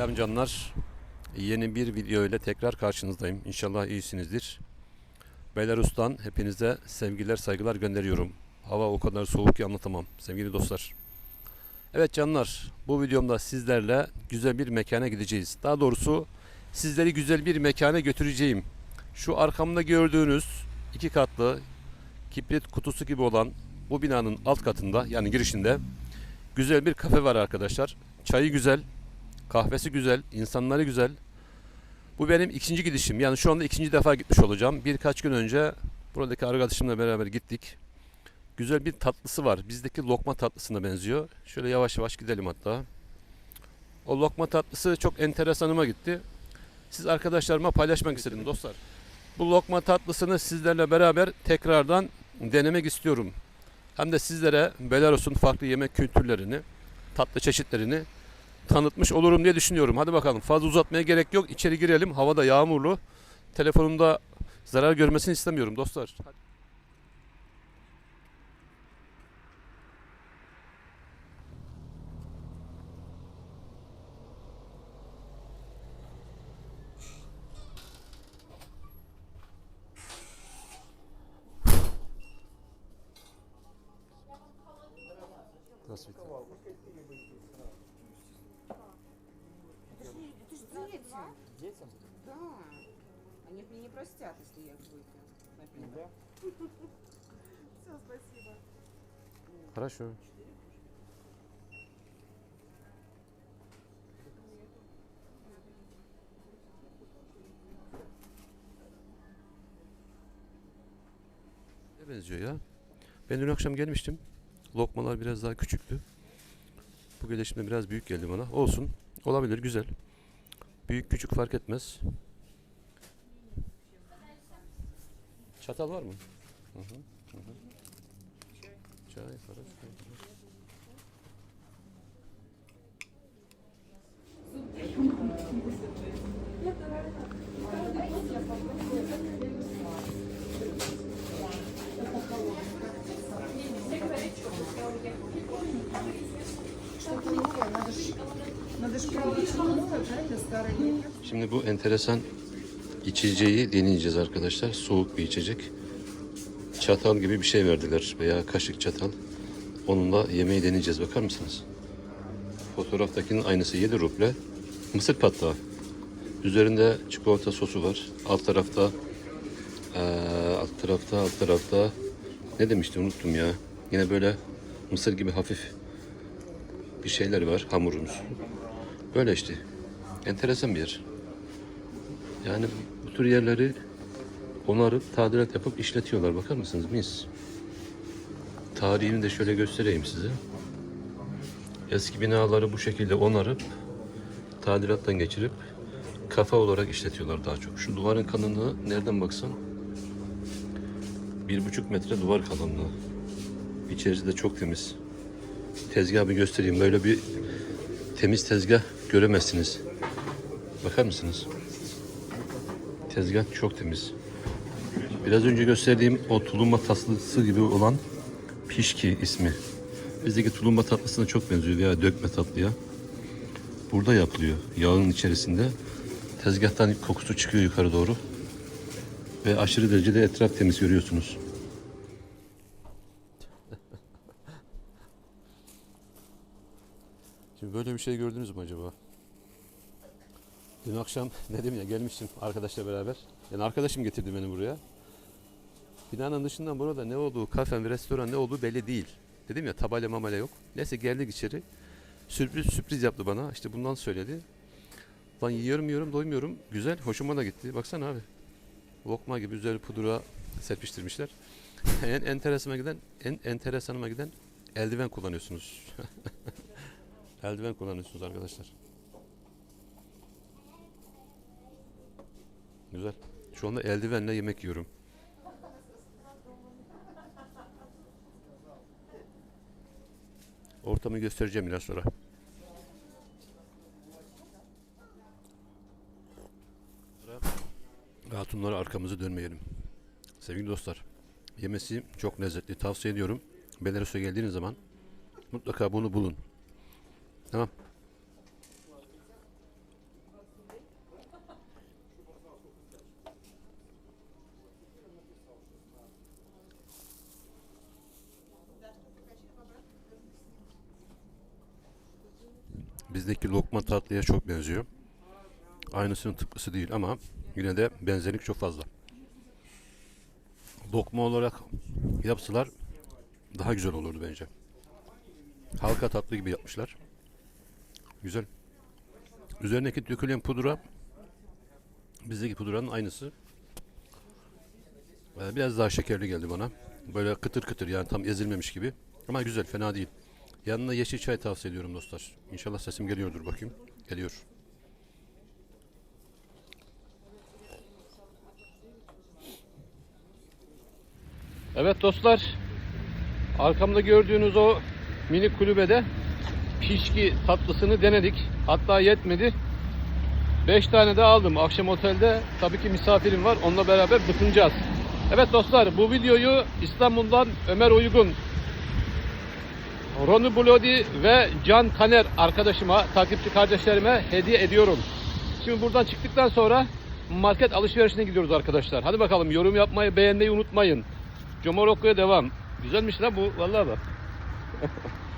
Selam canlar. Yeni bir video ile tekrar karşınızdayım. İnşallah iyisinizdir. Belarus'tan hepinize sevgiler, saygılar gönderiyorum. Hava o kadar soğuk ki anlatamam sevgili dostlar. Evet canlar, bu videomda sizlerle güzel bir mekana gideceğiz. Daha doğrusu sizleri güzel bir mekana götüreceğim. Şu arkamda gördüğünüz iki katlı kibrit kutusu gibi olan bu binanın alt katında yani girişinde güzel bir kafe var arkadaşlar. Çayı güzel, Kahvesi güzel, insanları güzel. Bu benim ikinci gidişim. Yani şu anda ikinci defa gitmiş olacağım. Birkaç gün önce buradaki arkadaşımla beraber gittik. Güzel bir tatlısı var. Bizdeki lokma tatlısına benziyor. Şöyle yavaş yavaş gidelim hatta. O lokma tatlısı çok enteresanıma gitti. Siz arkadaşlarıma paylaşmak istedim dostlar. Bu lokma tatlısını sizlerle beraber tekrardan denemek istiyorum. Hem de sizlere Belarus'un farklı yemek kültürlerini, tatlı çeşitlerini tanıtmış olurum diye düşünüyorum. Hadi bakalım fazla uzatmaya gerek yok. İçeri girelim. Havada yağmurlu. Telefonumda zarar görmesini istemiyorum dostlar. Hadi. Здравствуйте. Они мне не простят, если я их выпью. например. Все, спасибо. Хорошо. Ne benziyor ya? Ben dün akşam gelmiştim. Lokmalar biraz daha küçüktü. Bu gelişimde biraz büyük geldi bana. Olsun. Olabilir. Güzel. Büyük küçük fark etmez. Çatal var mı? Hı hı. Hı. Çay, para, çay, Şimdi bu enteresan içeceği deneyeceğiz arkadaşlar. Soğuk bir içecek. Çatal gibi bir şey verdiler veya kaşık çatal. Onunla yemeği deneyeceğiz. Bakar mısınız? Fotoğraftakinin aynısı 7 ruble. Mısır patlağı. Üzerinde çikolata sosu var. Alt tarafta eee, alt tarafta alt tarafta ne demişti unuttum ya. Yine böyle mısır gibi hafif bir şeyler var hamurumuz. Böyle işte. Enteresan bir yer. Yani bu tür yerleri onarıp tadilat yapıp işletiyorlar. Bakar mısınız mis? Tarihini de şöyle göstereyim size. Eski binaları bu şekilde onarıp tadilattan geçirip kafe olarak işletiyorlar daha çok. Şu duvarın kalınlığı nereden baksan bir buçuk metre duvar kalınlığı. İçerisi de çok temiz. Tezgahı bir göstereyim. Böyle bir temiz tezgah göremezsiniz. Bakar mısınız? Tezgah çok temiz. Biraz önce gösterdiğim o tulumba tatlısı gibi olan pişki ismi. Bizdeki tulumba tatlısına çok benziyor veya dökme tatlıya. Burada yapılıyor. Yağın içerisinde. Tezgahtan kokusu çıkıyor yukarı doğru. Ve aşırı derecede etraf temiz görüyorsunuz. Şimdi böyle bir şey gördünüz mü acaba? Dün akşam dedim ya gelmiştim arkadaşla beraber. Yani arkadaşım getirdi beni buraya. Binanın dışından burada ne olduğu, kafe ve restoran ne olduğu belli değil. Dedim ya tabela mamala yok. Neyse geldik içeri. Sürpriz sürpriz yaptı bana. İşte bundan söyledi. Lan yiyorum yiyorum doymuyorum. Güzel, hoşuma da gitti. Baksana abi. Lokma gibi üzeri pudra serpiştirmişler. en enteresanıma giden, en enteresanıma giden eldiven kullanıyorsunuz. eldiven kullanıyorsunuz arkadaşlar. Güzel. Şu anda eldivenle yemek yiyorum. Ortamı göstereceğim biraz sonra. Hatunlara arkamızı dönmeyelim. Sevgili dostlar, yemesi çok lezzetli. Tavsiye ediyorum. Belarus'a geldiğiniz zaman mutlaka bunu bulun. Tamam. Bizdeki lokma tatlıya çok benziyor. Aynısının tıpkısı değil ama yine de benzerlik çok fazla. Lokma olarak yapsalar daha güzel olurdu bence. Halka tatlı gibi yapmışlar. Güzel. Üzerindeki dökülen pudra bizdeki pudranın aynısı. Ee, Biraz daha şekerli geldi bana. Böyle kıtır kıtır yani tam ezilmemiş gibi. Ama güzel fena değil. Yanına yeşil çay tavsiye ediyorum dostlar. İnşallah sesim geliyordur bakayım. Geliyor. Evet dostlar. Arkamda gördüğünüz o minik kulübede pişki tatlısını denedik. Hatta yetmedi. 5 tane de aldım. Akşam otelde tabii ki misafirim var. Onunla beraber bıkınacağız. Evet dostlar bu videoyu İstanbul'dan Ömer Uygun, Ronu Blodi ve Can Kaner arkadaşıma, takipçi kardeşlerime hediye ediyorum. Şimdi buradan çıktıktan sonra market alışverişine gidiyoruz arkadaşlar. Hadi bakalım yorum yapmayı, beğenmeyi unutmayın. Comorokko'ya devam. Güzelmiş lan bu vallahi bak.